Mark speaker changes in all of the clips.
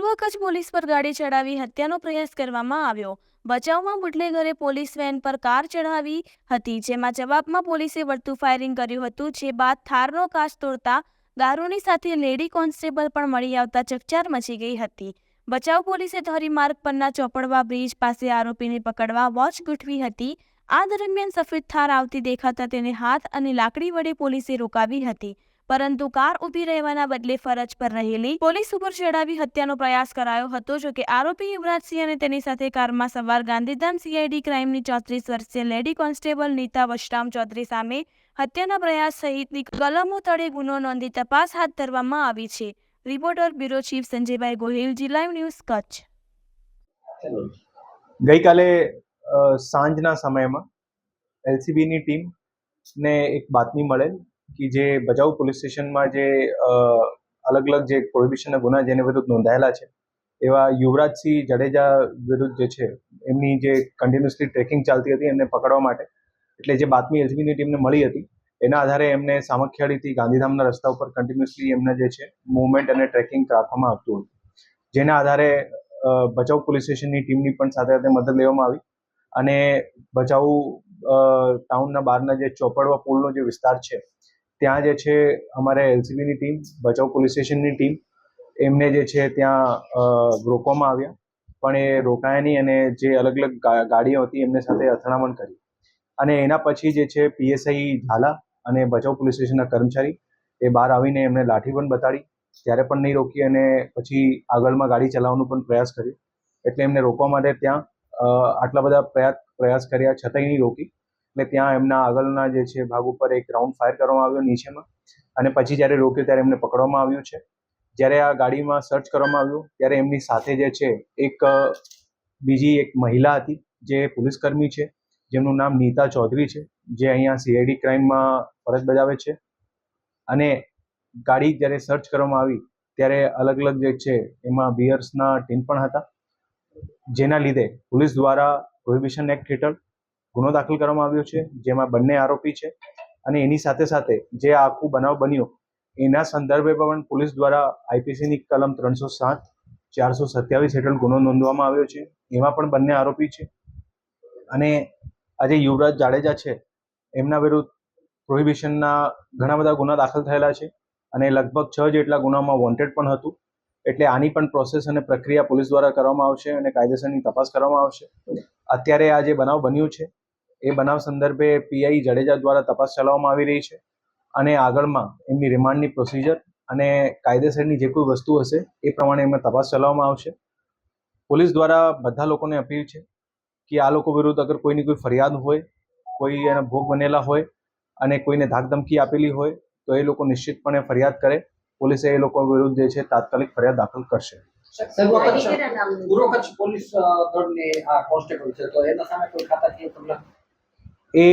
Speaker 1: Police પર ગાડી ચડાવી હત્યાનો પ્રયાસ કરવામાં આવ્યો. બચાવમાં બુટલેગરે પોલીસ વેન પર કાર ચડાવી હતી, જેમાં જવાબમાં પોલીસે વળતું ફાયરિંગ કર્યું હતું, જે બાદ થારનો કાચ તોડતા દારૂની સાથે લેડી કોન્સ્ટેબલ પણ મળી આવતા ચકચાર મચી ગઈ હતી. બચાવ પોલીસે ધોરીમાર્ગ પરના ચોપડવા બ્રિજ પાસે આરોપીને પકડવા વોચ ગોઠવી હતી. આ દરમિયાન સફેદ થાર આવતી દેખાતા તેને હાથ અને લાકડી વડે પોલીસે રોકાવી હતી. પરંતુ કાર ઊભી રહેવાના બદલે ફરજ પર રહેલી પોલીસ ઉપર ચડાવી હત્યાનો પ્રયાસ કરાયો હતો, જો કે આરોપી યુવરાજસિંહ અને તેની સાથે કારમાં સવાર ગાંધીધામ સીઆઈડી ક્રાઇમની ચોત્રીસ વર્ષીય લેડી કોન્સ્ટેબલ નીતા વશરામ ચૌધરી સામે હત્યાના પ્રયાસ સહિતની કલમો તળે ગુનો નોંધી તપાસ હાથ ધરવામાં આવી છે. Reporter bureau chief Sanjaybhai Gohil, જિલ્લા ન્યૂઝ કચ્છ.
Speaker 2: ગઈકાલે સાંજના સમયમાં એલસીબીની ટીમને એક બાતમી મળેલ કે જે ભજાઉ પોલીસ સ્ટેશનમાં જે અલગ અલગ જે પ્રોહિબિશનના ગુના જેને વિરુદ્ધ નોંધાયેલા છે, એવા યુવરાજસિંહ જાડેજા વિરુદ્ધ જે છે, એમની જે કન્ટિન્યુઅસલી ટ્રેકિંગ ચાલતી હતી એમને પકડવા માટે, એટલે જે બાતમી એલસીબીની ટીમને મળી હતી, એના આધારે એમને સામખિયાળીથી ગાંધીધામના રસ્તા ઉપર કન્ટિન્યુઅસલી એમને જે છે મુવમેન્ટ અને ટ્રેકિંગ રાખવામાં આવતું હતું. જેના આધારે ભચાઉ પોલીસ સ્ટેશનની ટીમની પણ સાથે સાથે મદદ લેવામાં આવી અને ભચાઉ ટાઉનના બહારના જે ચોપડવા પુલનો જે વિસ્તાર છે ત્યાં જે છે અમારે એલસીબીની ટીમ, ભચાઉ પોલીસ સ્ટેશનની ટીમ, એમને જે છે ત્યાં રોકવામાં આવ્યા. પણ એ રોકાયા નહીં અને જે અલગ અલગ ગાડીઓ હતી એમને સાથે અથડામણ કરી. અને એના પછી જે છે પીએસઆઈ ઝાલા અને ભચાઉ પોલીસ સ્ટેશનના કર્મચારી, એ બહાર આવીને એમને લાઠી પણ બતાડી, ત્યારે પણ નહીં રોકી અને પછી આગળમાં ગાડી ચલાવવાનો પણ પ્રયાસ કર્યો. એટલે એમને રોકવા માટે ત્યાં આટલા બધા પ્રયાસ પ્રયાસ કર્યા, છતાંય નહીં રોકી. એટલે ત્યાં એમના આગળના જે છે, ભાગ ઉપર એક રાઉન્ડ ફાયર કરવામાં આવ્યો નીચેમાં. અને પછી જ્યારે રોક્યો ત્યારે એમને પકડવામાં આવ્યું છે. જ્યારે આ ગાડીમાં સર્ચ કરવામાં આવ્યું, ત્યારે એમની સાથે જે છે, એક બીજી એક મહિલા હતી, જે પોલીસકર્મી છે, જેમનું નામ નીતા ચૌધરી છે, જે અહીંયા સીઆઈડી ક્રાઇમમાં ફરજ બજાવે છે. અને ગાડી જ્યારે સર્ચ કરવામાં આવી, ત્યારે અલગ અલગ જે છે, એમાં બિયર્સના ટીન પણ હતા. જેના લીધે પોલીસ દ્વારા પ્રોહિબિશન એક્ટ હેઠળ ગુનો દાખલ કરવામાં આવ્યો છે, જેમાં બંને આરોપી છે અને એની સાથે સાથે જે આખું બનાવ બન્યો, એના સંદર્ભે પણ પોલીસ દ્વારા આઈપીસીની કલમ ત્રણસો સાત, ચારસો સત્યાવીસ હેઠળ ગુનો નોંધવામાં આવ્યો છે. એમાં પણ બંને આરોપી છે અને આજે યુવરાજ જાડેજા છે, એમના વિરુદ્ધ પ્રોહિબિશનના ઘણા બધા ગુના દાખલ થયેલા છે અને લગભગ છ જેટલા ગુનામાં વોન્ટેડ પણ હતું. એટલે આની પણ પ્રોસેસ અને પ્રક્રિયા પોલીસ દ્વારા કરવામાં આવશે અને કાયદેસરની તપાસ કરવામાં આવશે. અત્યારે આ જે બનાવ બન્યું છે એ બનાવ સંદર્ભે પીઆઈ જાડેજા દ્વારા તપાસ ચલાવવામાં આવી રહી છે અને આગળમાં એમની રિમાન્ડની પ્રોસિજર અને કાયદેસરની જે કોઈ વસ્તુ હશે એ પ્રમાણે એમાં તપાસ ચલાવવામાં આવશે. પોલીસ દ્વારા બધા લોકોને અપીલ છે કે આ લોકો વિરુદ્ધ અગર કોઈની કોઈ ફરિયાદ હોય કોઈ એના ભોગ બનેલા હોય અને કોઈને ધાકધમકી આપેલી હોય તો એ લોકો નિશ્ચિતપણે ફરિયાદ કરે. પોલીસે એ લોકો વિરુદ્ધ જે છે તાત્કાલિક ફરિયાદ દાખલ કરશે.
Speaker 3: પૂર્વ કચ્છ પોલીસ દળની આ કોન્સ્ટેબલ છે તો એના સામે કોઈ ખાતાકીય પગલાં
Speaker 2: એ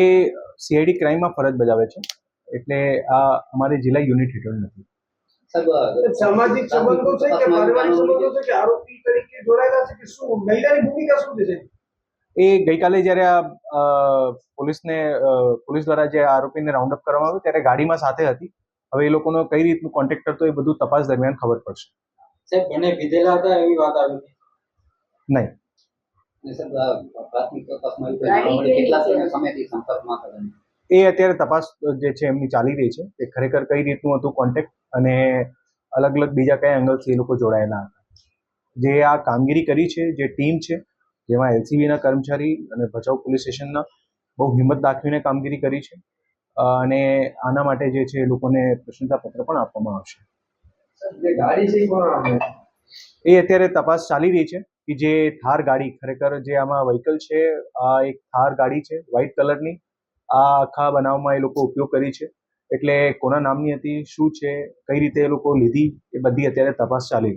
Speaker 2: સીઆઈડી ક્રાઇમમાં ફરજ બજાવે છે. એટલે આ અમારી જિલ્લા યુનિટ હેઠળ નથી.
Speaker 4: સામાજિક સંબંધો છે કે પારિવારિક સંબંધો છે કે આરોપી તરીકે જોડાયેલા છે કે શું? મહિલાની ભૂમિકા શું છે
Speaker 2: એ ગઈકાલે જ્યારે આ પોલીસને પોલીસ દ્વારા જે આરોપીને રાઉન્ડ અપ કરવામાં આવ્યું ત્યારે ગાડીમાં સાથે હતી. હવે એ લોકોનો કઈ રીતનું કોન્ટેક્ટ કરતો એ બધું તપાસ દરમિયાન ખબર પડશે.
Speaker 3: સાહેબ બંને પીધેલા હતા એવી વાત આવી
Speaker 2: નહીં. એ અત્યારે તપાસ જે છે એમની ચાલી રહી છે. કે ખરેખર કઈ રીતનું હતું કોન્ટેક્ટ અને અલગ અલગ બીજા કયા એંગલથી એ લોકો જોડાયેલા હતા? જે આ કામગીરી કરી છે જે ટીમ છે જેમાં એલસીબીના કર્મચારી અને ભચાઉ પોલીસ સ્ટેશનના બહુ હિંમત દાખવીને કામગીરી કરી છે. અને આના માટે જે છે એ લોકોને પ્રશંસા પત્ર પણ આપવામાં આવશે. એ અત્યારે તપાસ ચાલી રહી છે. કે જે થાર ગાડી ખરેખર જે આમાં વ્હીકલ છે, આ એક થાર ગાડી છે વ્હાઇટ કલરની આ આખા બનાવમાં એ લોકો ઉપયોગ કરી છે. એટલે કોના નામની હતી, શું છે, કઈ રીતે એ લોકો લીધી, એ બધી અત્યારે તપાસ ચાલી રહી છે.